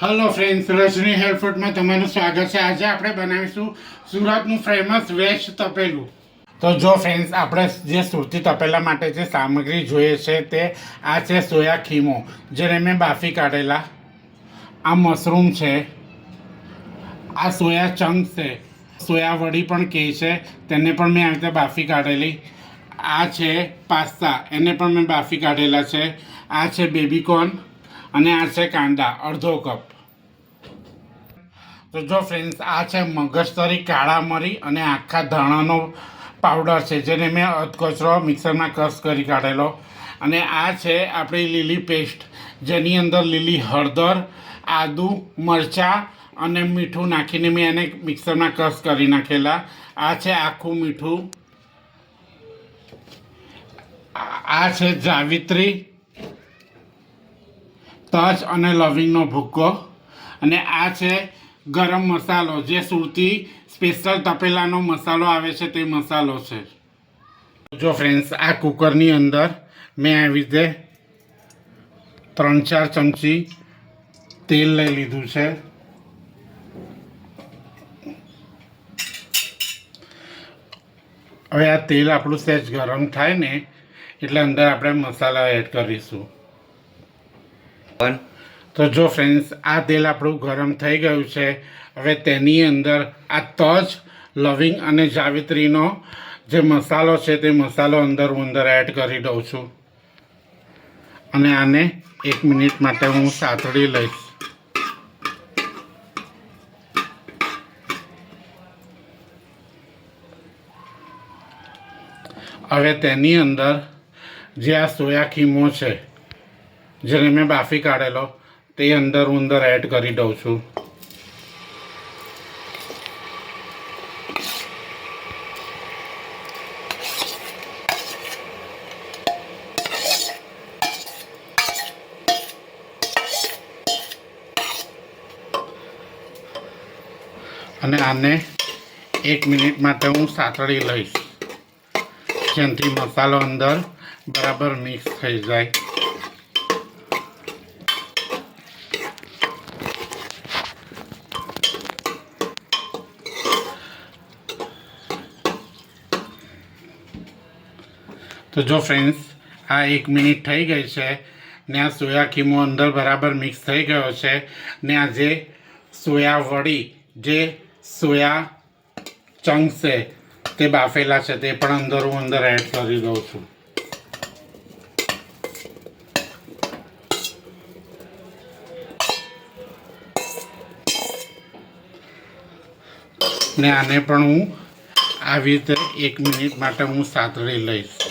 Hello friends રજની હેરફૂડમાં તમારું સ્વાગત છે. આજે આપણે બનાવીશું સુરતનું ફેમસ વેજ તપેલું. તો જો ફ્રેન્ડ્સ આપણે જે સુરતી તપેલા માટે જે સામગ્રી જોઈએ છે તે આ છે સોયા ખીમો, જેને મેં બાફી કાઢેલા. આ મશરૂમ છે. આ સોયા ચંક છે. સોયા વડી પણ કહે છે. તેને પણ મેં આવી રીતે બાફી કાઢેલી. આ છે પાસ્તા. એને પણ મેં બાફી કાઢેલા છે. આ છે બેબીકોર્ન અને આ છે કાંદા, અડધો કપ. તો જો ફ્રેન્ડ્સ આ છે મગજતરી કાળા મરી અને આખા ધાણાનો પાવડર છે, જેને મેં અધકચરો મિક્સરમાં ક્રશ કરી કાઢેલો. અને આ છે આપણી લીલી પેસ્ટ જેની અંદર લીલી હળદર, આદુ, મરચાં અને મીઠું નાખીને મેં એને મિક્સરમાં ક્રશ કરી નાખેલા. આ છે આખું મીઠું. આ છે જાવિત્રી. તજ અને લવિંગનો ભૂક્કો. અને આ છે ગરમ મસાલો. જે સુરતી સ્પેશિયલ તપેલાનો મસાલો આવે છે તે મસાલો છે. જો ફ્રેન્ડ્સ આ કુકરની અંદર મેં આવી રીતે ત્રણ ચાર ચમચી તેલ લઈ લીધું છે. હવે આ તેલ આપણું સહેજ ગરમ થાય ને, એટલે અંદર આપણે મસાલા એડ કરીશું. તો જો ફ્રેન્ડ્સ આ તેલ આપણું ગરમ થઈ ગયું છે. હવે તેની અંદર આ તજ, લવિંગ અને જાવિત્રીનો જે મસાલો છે તે મસાલો અંદર હું અંદર એડ કરી દઉં છું. અને આને એક મિનિટ માટે હું સાતડી લઈશ. હવે તેની અંદર જે આ સોયા ખીમો છે જેને મેં બાફી કાઢેલો, તે અંદર હું અંદર એડ કરી દઉં છું. અને આને એક મિનિટ માટે હું સાતળી લઈશ. જેનાથી મસાલો અંદર બરાબર મિક્સ થઈ જાય. તો જો ફ્રેન્ડ્સ આ એક મિનિટ થઈ ગઈ છે ને આ સોયા કીમો અંદર બરાબર મિક્સ થઈ ગયો છે ને આ જે સોયા વડી, જે સોયા ચંક છે, તે બાફેલા છે, તે પણ અંદર હું અંદર એડ કરી દઉં છું. ને આને પણ હું આવી રીતે એક મિનિટ માટે હું સાતળી લઈશ.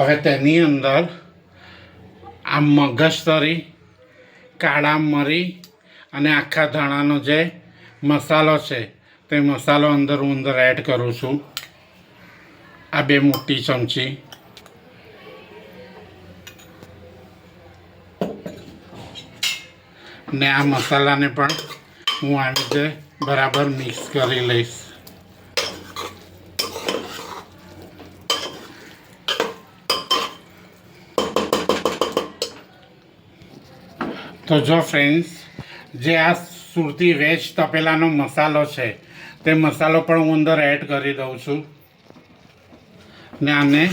હવે તેની અંદર આ મગજતરી કાળા મરી અને આખા ધાણાનો જે મસાલો છે, તે મસાલો અંદર હું અંદર એડ કરું છું. આ બે મોટી ચમચી. ને આ મસાલાને પણ હું આવી રીતે બરાબર મિક્સ કરી લઈશ. તો જો ફ્રેન્ડ્સ જે આ સુરતી વેજ તપેલાનો મસાલો છે, તે મસાલો પણ હું અંદર એડ કરી દઉં છું. ને આને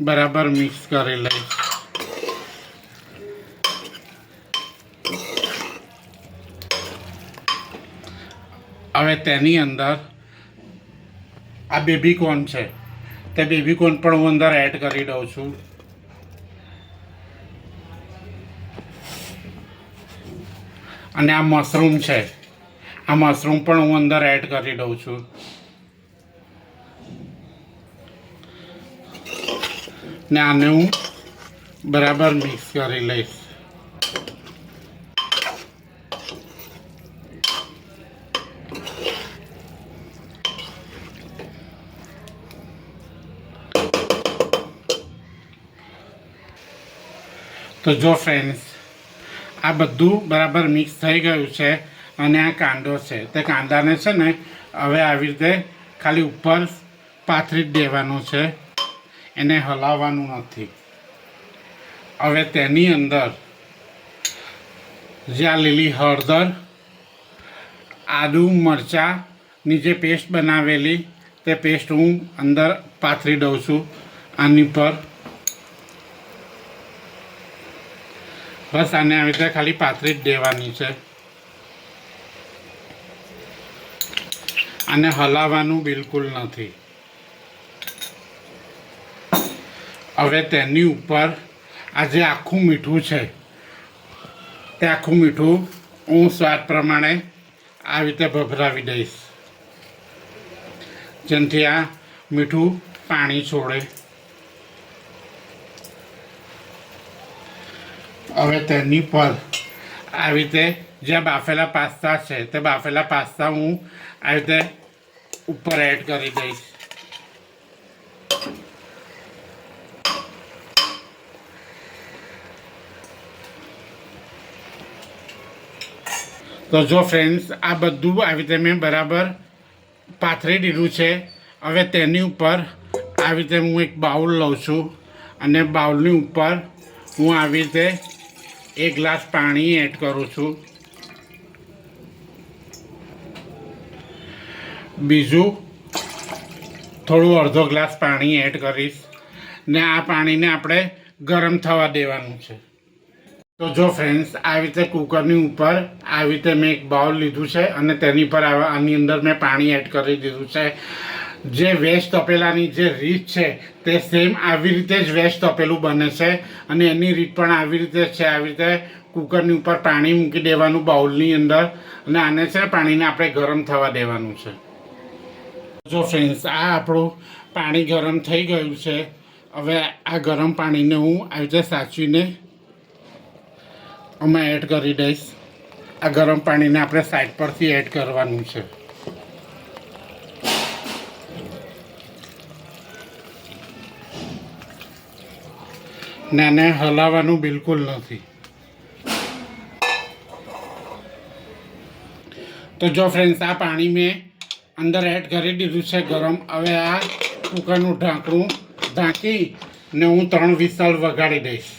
બરાબર મિક્સ કરી લઈશ. હવે તેની અંદર આ બેબીકોર્ન છે, તે બેબીકોર્ન પણ હું અંદર એડ કરી દઉં છું. અને આ મશરૂમ છે. આ મશરૂમ પણ હું અંદર એડ કરી દઉં છું. ને આને હું બરાબર મિક્સ કરી લઈશ. તો જો ફ્રેન્ડ્સ આ બધું બરાબર મિક્સ થઈ ગયું છે અને આ કાંદો છે. તે કાંદાને છે ને, હવે આવી રીતે ખાલી ઉપર પાથરી દેવાનો છે. એને હલાવવાનું નથી. હવે તેની અંદર જે આ લીલી હળદર, આદુ મરચાંની જે પેસ્ટ બનાવેલી, તે પેસ્ટ હું અંદર પાથરી દઉં છું. આની પર બસ આને આવી રીતે ખાલી પાથરી જ દેવાની છે. આને હલાવવાનું બિલકુલ નથી. હવે તેની ઉપર આ જે આખું મીઠું છે. તે આખું મીઠું હું સ્વાદ પ્રમાણે આવી રીતે ભભરાવી દઈશ. જેનાથી આ મીઠું પાણી છોડે. હવે તેની પર આવી રીતે જે બાફેલા પાસ્તા છે, તે બાફેલા પાસ્તા હું આવી રીતે ઉપર એડ કરી દઈશ. તો જો ફ્રેન્ડ્સ આ બધું આવી રીતે મેં બરાબર પાથરી દીધું છે. હવે તેની ઉપર આવી રીતે હું એક બાઉલ લઉં છું અને બાઉલની ઉપર હું આવી રીતે એક ગ્લાસ પાણી એડ કરું છું. બીજું થોડું અડધો ગ્લાસ પાણી એડ કરીશ. ને આ પાણીને આપણે ગરમ થવા દેવાનું છે. તો જો ફ્રેન્ડ્સ આવી રીતે કુકરની ઉપર આવી રીતે મેં એક બાઉલ લીધું છે અને તેની પર આની અંદર મેં પાણી એડ કરી દીધું છે. જે વેસ્ટ તપેલાની જે રીત છે, તે સેમ આવી રીતે જ વેસ્ટ તપેલું બને છે. અને એની રીત પણ આવી રીતે છે. આવી રીતે કુકરની ઉપર પાણી મૂકી દેવાનું બાઉલની અંદર. અને આને છે પાણીને આપણે ગરમ થવા દેવાનું છે. જો ફ્રેન્ડ્સ આ આપણું પાણી ગરમ થઈ ગયું છે. હવે આ ગરમ પાણીને હું આવી રીતે સાચવીને આમાં એડ કરી દઈશ. આ ગરમ પાણીને આપણે સાઈડ પરથી એડ કરવાનું છે. ને આને હલાવવાનું બિલકુલ નથી. તો જો ફ્રેન્ડ્સ આ પાણી મેં અંદર એડ કરી દીધું છે ગરમ. હવે આ કુકરનું ઢાંકણું ઢાંકી ને હું ત્રણ વિસલ વગાડી દઈશ.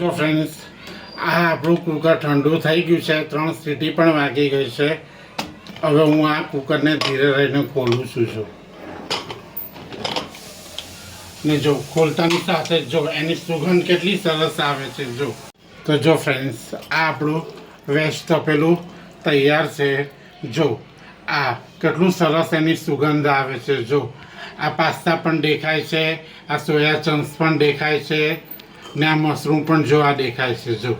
જો ફ્રેન્ડ્સ આ આપણું કુકર ઠંડુ થઈ ગયું છે. ત્રણ સીટી પણ વાગી ગઈ છે. હવે હું આ કુકરને ધીરે રહીને ખોલું છું જો. ને જો ખોલતાની સાથે જ એની સુગંધ કેટલી સરસ આવે છે, જો. તો જો ફ્રેન્ડ્સ આ આપણું વેજ તપેલું તૈયાર છે. જો, આ કેટલું સરસ એની સુગંધ આવે છે, જો. આ પાસ્તા પણ દેખાય છે, આ સોયા ચંક્સ પણ દેખાય છે, ને આ મશરૂમ પણ જો આ દેખાય છે, જો.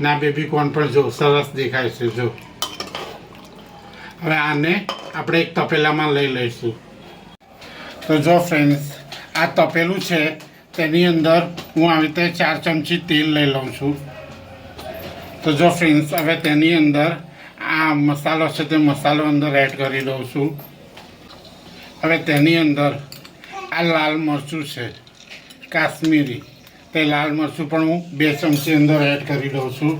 ને આ બેબી કોર્ન પણ જો સરસ દેખાય છે, જો. હવે આને આપણે એક તપેલામાં લઈ લઈશું. તો જો ફ્રેન્ડ્સ આ તપેલું છે, તેની અંદર હું આવી રીતે ચાર ચમચી તેલ લઈ લઉં છું. તો જો ફ્રેન્ડ્સ હવે તેની અંદર આ મસાલો છે, તે મસાલો અંદર એડ કરી દઉં છું. હવે તેની અંદર આ લાલ મરચું છે, કાશ્મીરી. તે લાલ મરચું પણ હું બે ચમચી અંદર એડ કરી દઉં છું.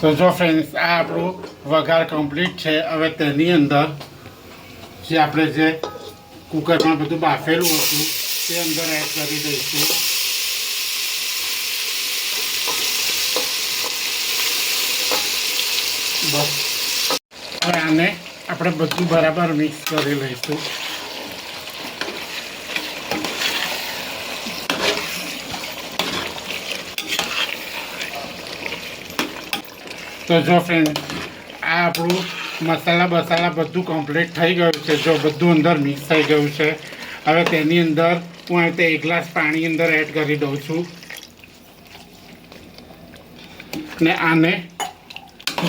તો જો ફ્રેન્ડ્સ આ આપણું વઘાર કમ્પ્લીટ છે. હવે તેની અંદર જે આપણે જે કુકરમાં બધું બાફેલું હતું. તે અંદર એડ કરી દઈશું. બસ. હવે આને આપણે બધું બરાબર મિક્સ કરી લઈશું. તો જો ફ્રેન્ડ આ આપણું મસાલા બસાલા બધું કમ્પ્લીટ થઈ ગયું છે. જો બધું અંદર મિક્સ થઈ ગયું છે. હવે તેની અંદર હું આ રીતે એક ગ્લાસ પાણી અંદર એડ કરી દઉં છું. ને આને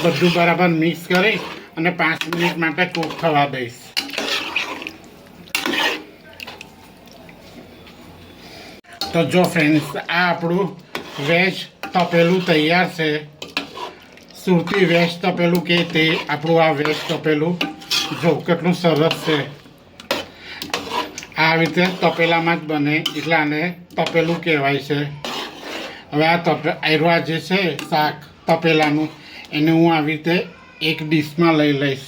બધું બરાબર મિક્સ કરી અને પાંચ મિનિટ માટે કૂક થવા દઈશ. તો જો ફ્રેન્ડ્સ આ આપણું વેજ તપેલું તૈયાર છે. સુરતી વેસ્ટ તપેલું કે તે આપણું આ વેસ્ટ તપેલું? જો, કેટલું સરસ છે. આ રીતે તપેલામાં જ બને, એટલે આને તપેલું કહેવાય છે. હવે આ તપે, આયરવા જે છે, શાક તપેલાનું, એને હું આવી રીતે એક ડીશમાં લઈ લઈશ.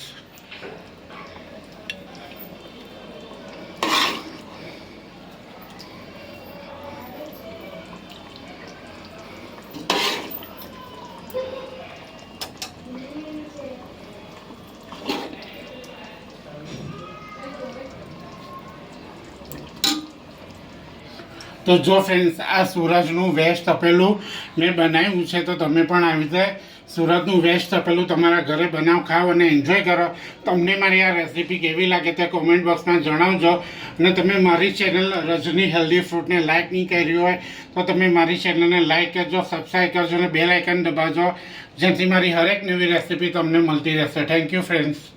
તો જો ફ્રેન્ડ્સ આ સુરજનું વેસ્ટ તપેલું મેં બનાવ્યું છે, તો તમે પણ આવી રીતે સુરતનું વેસ્ટ તપેલું તમારા ઘરે બનાવ ખાઓ અને એન્જોય કરો. તમને મારી આ રેસીપી કેવી લાગે તે કોમેન્ટ બોક્સમાં જણાવજો. અને તમે મારી ચેનલ રજની હેલ્ધી ફ્રૂટને લાઇક નહીં કરી હોય, તો તમે મારી ચેનલને લાઇક કરજો સબસ્ક્રાઈબ કરજો અને બેલ આઇકન દબાવજો. જેથી મારી હરેક નવી રેસીપી તમને મળતી રહેશે. Thank you friends